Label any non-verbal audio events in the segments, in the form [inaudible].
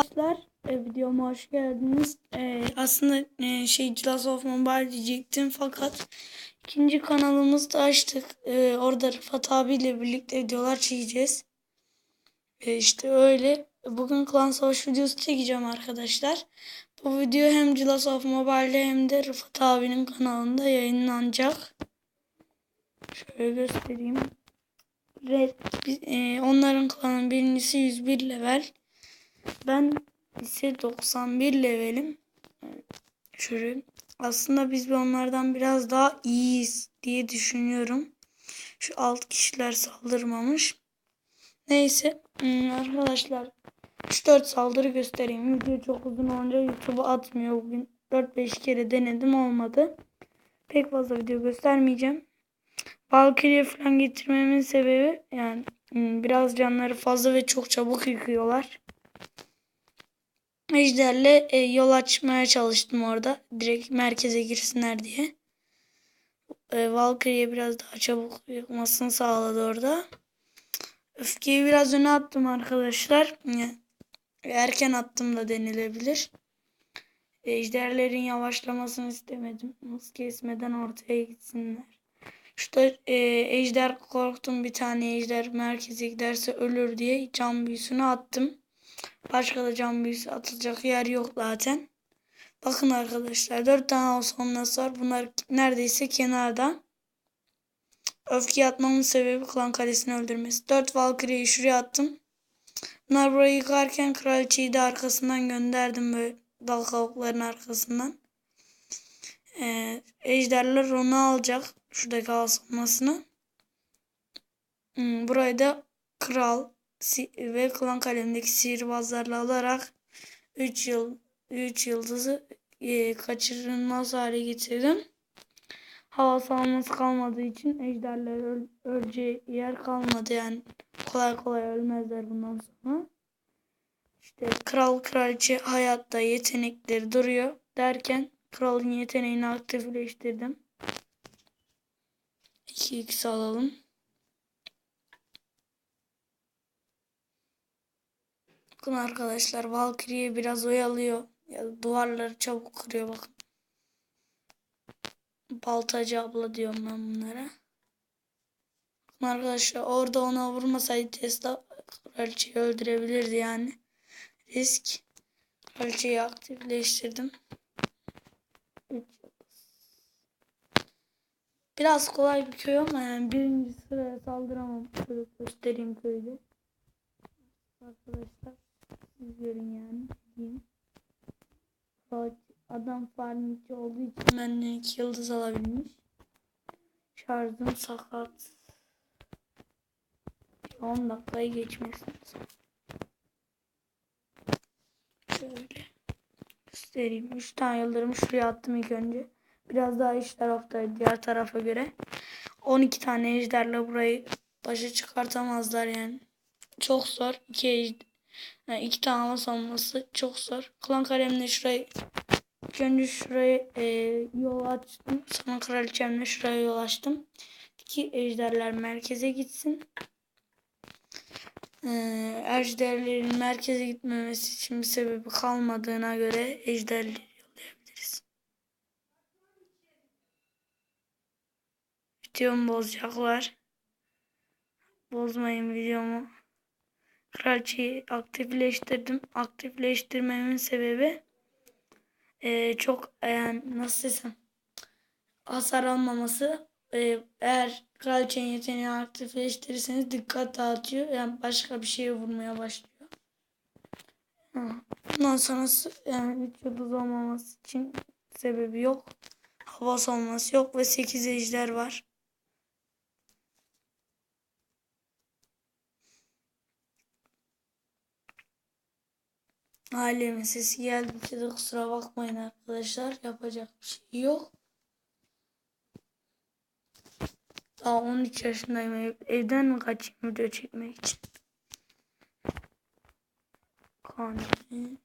Arkadaşlar e, videoma hoş geldiniz. E, aslında e, şey Class of Mobile diyecektim fakat ikinci kanalımızı da açtık. E, orada Rıfat abiyle birlikte videolar çekeceğiz. E, işte öyle. Bugün klan savaş videosu çekeceğim arkadaşlar. Bu video hem Class of Mobile'de hem de Rıfat abinin kanalında yayınlanacak. Şöyle göstereyim. Red, e, onların klanın birincisi 101 level. Ben ise 91 levelim. Şöyle. Aslında biz onlardan biraz daha iyiyiz diye düşünüyorum. Şu alt kişiler saldırmamış. Neyse hmm, arkadaşlar 3-4 saldırı göstereyim. Video çok uzun olunca YouTube'a atmıyor bugün. 4-5 kere denedim olmadı. Pek fazla video göstermeyeceğim. Valkyrie falan getirmemin sebebi yani hmm, biraz canları fazla ve çok çabuk yıkıyorlar. Ejder'le e, yol açmaya çalıştım orada. Direkt merkeze girsinler diye. E, Valkyrie'ye biraz daha çabuk yıkmasını sağladı orada. Öfkeyi biraz öne attım arkadaşlar. Erken attım da denilebilir. Ejderlerin yavaşlamasını istemedim. Hız kesmeden ortaya gitsinler. Şurada e, ejder korktum bir tane ejder merkeze giderse ölür diye can büyüsünü attım. Başka da cam büyüsü atılacak yer yok zaten. Bakın arkadaşlar 4 tane olsa var. Bunlar neredeyse kenarda. Öfke atmamın sebebi klan kalesini öldürmesi. 4 Valkyrie'yi şuraya attım. Bunlar burayı yıkarken kraliçeyi de arkasından gönderdim böyle dal kavukların arkasından. Ee, ejderler onu alacak. Şuradaki asılmasını. Hmm, burayı da kral ve klan kalemindeki sihirbazlarla alarak 3 yıl 3 yıldızı e, kaçırılmaz hale getirdim. Hava savunması kalmadığı için ejderler öl, öleceği yer kalmadı yani kolay kolay ölmezler bundan sonra. İşte kral kraliçe hayatta yetenekleri duruyor derken kralın yeteneğini aktifleştirdim. 2x alalım. Bakın arkadaşlar Valkyrie biraz oyalıyor. Ya duvarları çabuk kırıyor bakın. Baltacı abla diyorum ben bunlara. Bakın arkadaşlar orada ona vurmasaydı Tesla kraliçeyi öldürebilirdi yani. Risk. Kraliçeyi aktifleştirdim. Biraz kolay bir köy ama yani birinci sıraya saldıramam. Şöyle göstereyim köyde. Arkadaşlar. Siz görün yani. Diyeyim. Adam farmci olduğu için benden iki yıldız alabilmiş. Şarjım sakat. 10 dakikayı geçmesin. Şöyle göstereyim. 3 tane yıldırımı şuraya attım ilk önce. Biraz daha iç taraftaydı diğer tarafa göre. 12 tane ejderle burayı başa çıkartamazlar yani. Çok zor. 2 ejder yani iki tane savunması çok zor. Klan kalemle şurayı önce şuraya e, yol açtım. Sonra kraliçemle şuraya yol açtım. Ki ejderler merkeze gitsin. E, ejderlerin merkeze gitmemesi için bir sebebi kalmadığına göre ejderleri yollayabiliriz. Videomu bozacaklar. Bozmayın videomu. Kraliçeyi aktifleştirdim. Aktifleştirmemin sebebi e, çok yani nasıl desem hasar almaması. E, eğer kraliçenin yeteneğini aktifleştirirseniz dikkat dağıtıyor. Yani başka bir şeye vurmaya başlıyor. Bundan sonrası yani 3 yıldız olmaması için sebebi yok. Hava olması yok ve 8 ejder var. Ailemin sesi geldikçe de kusura bakmayın arkadaşlar. Yapacak bir şey yok. Daha 13 yaşındayım. Evden mi kaçayım video çekmek için? Kanuni.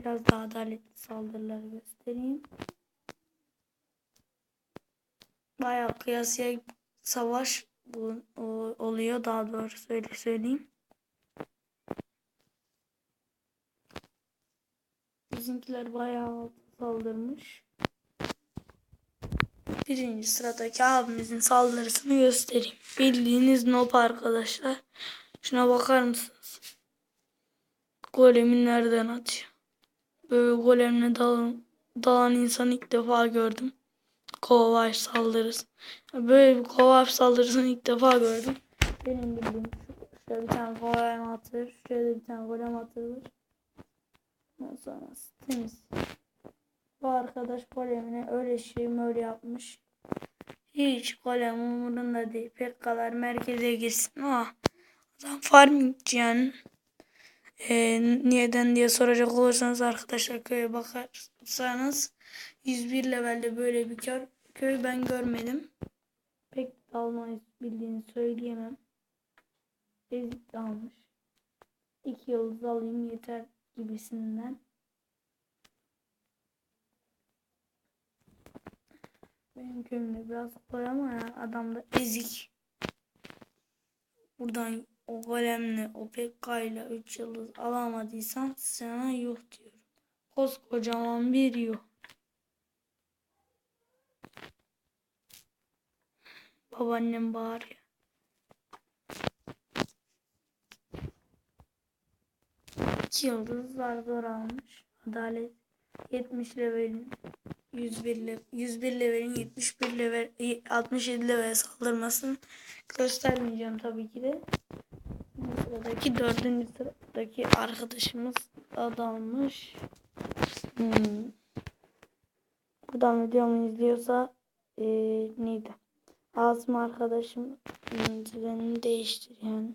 Biraz daha adaletli saldırıları göstereyim. Bayağı kıyasıya savaş oluyor. Daha doğrusu öyle söyleyeyim. Bizimkiler bayağı saldırmış. Birinci sıradaki abimizin saldırısını göstereyim. Bildiğiniz nob arkadaşlar. Şuna bakar mısınız? Golemi nereden atıyor? Böyle golemle dalan, dalan insan ilk defa gördüm. Kovaş saldırısı. Böyle bir kovaş saldırısını ilk defa gördüm. Benim bildiğim şu. Şöyle bir tane golem atılır. Şöyle bir tane golem atılır. Ondan sonra temiz. Bu arkadaş golemine öyle şey öyle yapmış. Hiç golem umurunda değil. Pekkalar merkeze girsin. Ah, adam farmingci yani. Ee, niyeden diye soracak olursanız arkadaşlar köye bakarsanız 101 levelde böyle bir köy, köy ben görmedim. Pek dalmayı bildiğini söyleyemem. Ezik dalmış. İki yıldız alayım yeter gibisinden. Benim köyümde biraz kolay ama ya adam da ezik. Buradan o golemle o pekkayla 3 yıldız alamadıysan sana yuh diyorum. Koskocaman bir yuh. Babaannem bağırıyor. İki yıldız zar almış. Adalet 70 levelin 101 level, 101 levelin 71 level 67 level saldırmasını göstermeyeceğim tabii ki de. Sıradaki dördüncü sıradaki arkadaşımız adammış. Hmm. Buradan videomu izliyorsa ee, neydi? Azım arkadaşım hmm, düzenini değiştir yani.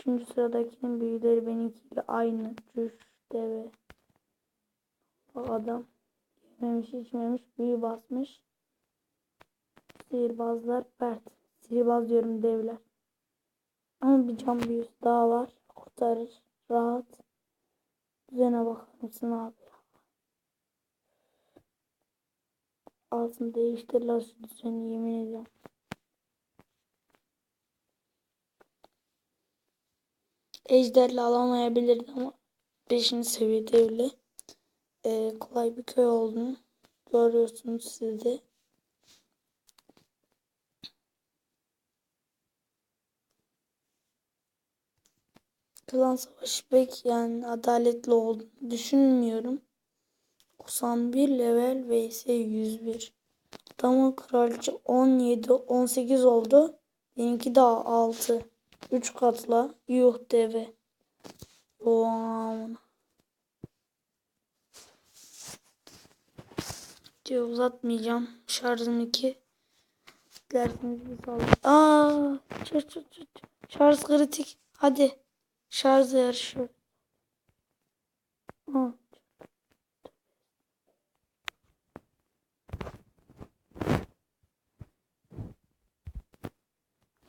Üçüncü sıradakinin büyüleri benimkiyle aynı. Cüş, deve. Adam yememiş içmemiş büyü basmış. Sihirbazlar pert. Sihirbaz diyorum devler. Ama bir cam büyüsü daha var. Kurtarır. Rahat. Düzene bakar mısın abi? Altını değiştir la şu düzeni yemin ediyorum. Ejderle alamayabilirdi ama 5. seviyede öyle. Ee, kolay bir köy olduğunu görüyorsunuz siz de. Klan savaşı pek yani adaletli olduğunu düşünmüyorum. 91 level vs 101. Adamın kraliçe 17 18 oldu. Benimki daha 6. Üç katla. Yuh deve. Oğlan. Diye uzatmayacağım. Şarjım iki. Dersiniz bir sağlık. Aa, çır çır çır. Şarj kritik. Hadi. Şarj yarışı. Hı.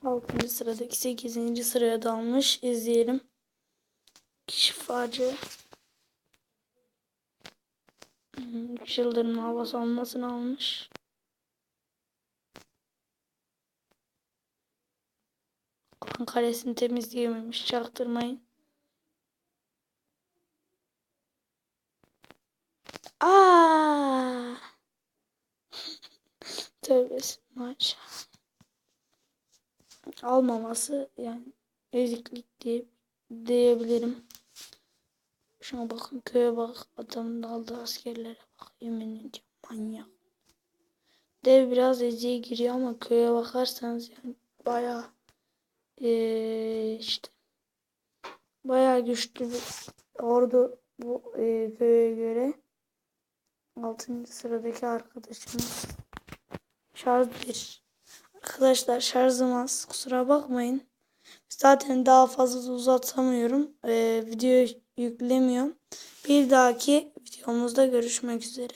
6. sıradaki 8. sıraya dalmış. İzleyelim. Şifacı. Hmm, Çıldırın havası olmasını almış. Kupan kalesini temizleyememiş. Çaktırmayın. Aaa. [laughs] Tövbe maşallah. Almaması yani eziklik diye diyebilirim. Şuna bakın köye bak. Adamın aldığı askerlere bak. Yemin ediyorum manyak. Dev biraz eziğe giriyor ama köye bakarsanız yani bayağı ee, işte bayağı güçlü bir ordu bu ee, köye göre. 6. sıradaki arkadaşımız şarj 1. Arkadaşlar şarjım az. Kusura bakmayın. Zaten daha fazla uzatamıyorum. Ee, video yüklemiyorum. Bir dahaki videomuzda görüşmek üzere.